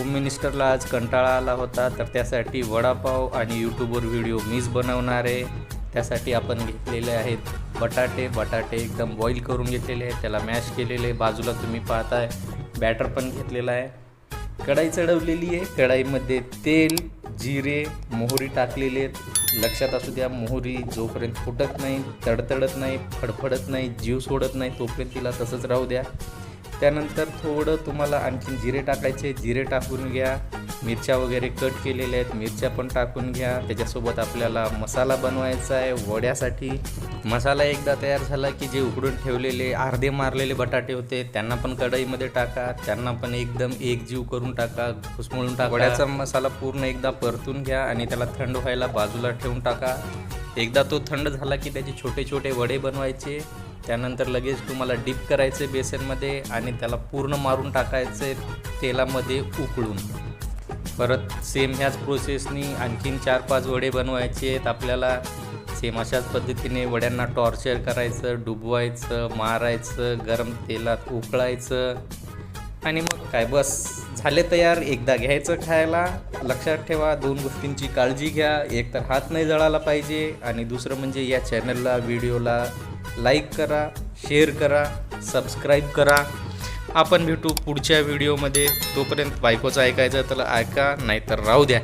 Home मिनिस्टरला आज कंटाळा आला होता तर त्यासाठी वडापाव आणि यूट्यूबवर व्हिडिओ मीच बनवणार आहे. त्यासाठी आपण घेतलेले आहेत बटाटे. बटाटे एकदम बॉईल करून घेतलेले आहेत. त्याला मॅश केलेले आहे. बाजूला तुम्ही पाहताय बॅटर पण घेतलेला आहे. कढाई चढवलेली आहे. कढाईमध्ये तेल जिरे मोहरी टाकलेले आहेत. लक्षात असू द्या मोहरी जोपर्यंत फुटत नाही तडतडत नाही फडफडत नाही जीव सोडत नाही तोपर्यंत तिला तसंच राहू द्या. त्यानंतर थोडं तुम्हाला आणखीन जिरे टाकायचे जिरे टाकून घ्या. मिरच्या वगैरे कट केलेल्या आहेत मिरच्या पण टाकून घ्या. त्याच्यासोबत आपल्याला मसाला बनवायचा आहे वड्यासाठी. मसाला एकदा तयार झाला की जे उकडून ठेवलेले अर्धे मारलेले बटाटे होते त्यांना पण कढईमध्ये टाका. त्यांना पण एकदम एकजीव करून टाका घुसमळून टाका. वड्याचा मसाला पूर्ण एकदा परतून घ्या आणि त्याला थंड व्हायला बाजूला ठेवून टाका. एकदा तो थंड झाला की त्याचे छोटे छोटे वडे बनवायचे. त्यानंतर लगेच तुम्हाला डिप करायचे बेसनमध्ये आणि त्याला पूर्ण मारून टाकायचे तेलामध्ये उकळून. परत सेम ह्याच प्रोसेसनी आणखीन चार पाच वडे बनवायचे आहेत आपल्याला. सेम अशाच पद्धतीने वड्यांना टॉर्चर करायचं डुबवायचं मारायचं गरम तेलात उकळायचं. आणि मग काय बस. झाले तयार. एकदा घ्यायचं खायला. लक्षात ठेवा दोन गोष्टींची काळजी घ्या. एक तर हात नाही जळाला पाहिजे आणि दुसरं म्हणजे या चॅनलला व्हिडिओला लाईक करा शेअर करा सबस्क्राईब करा. आपण भेटू पुढच्या व्हिडिओमध्ये. तोपर्यंत बायकोचं ऐकायचं तर ऐका नाहीतर राहू द्या.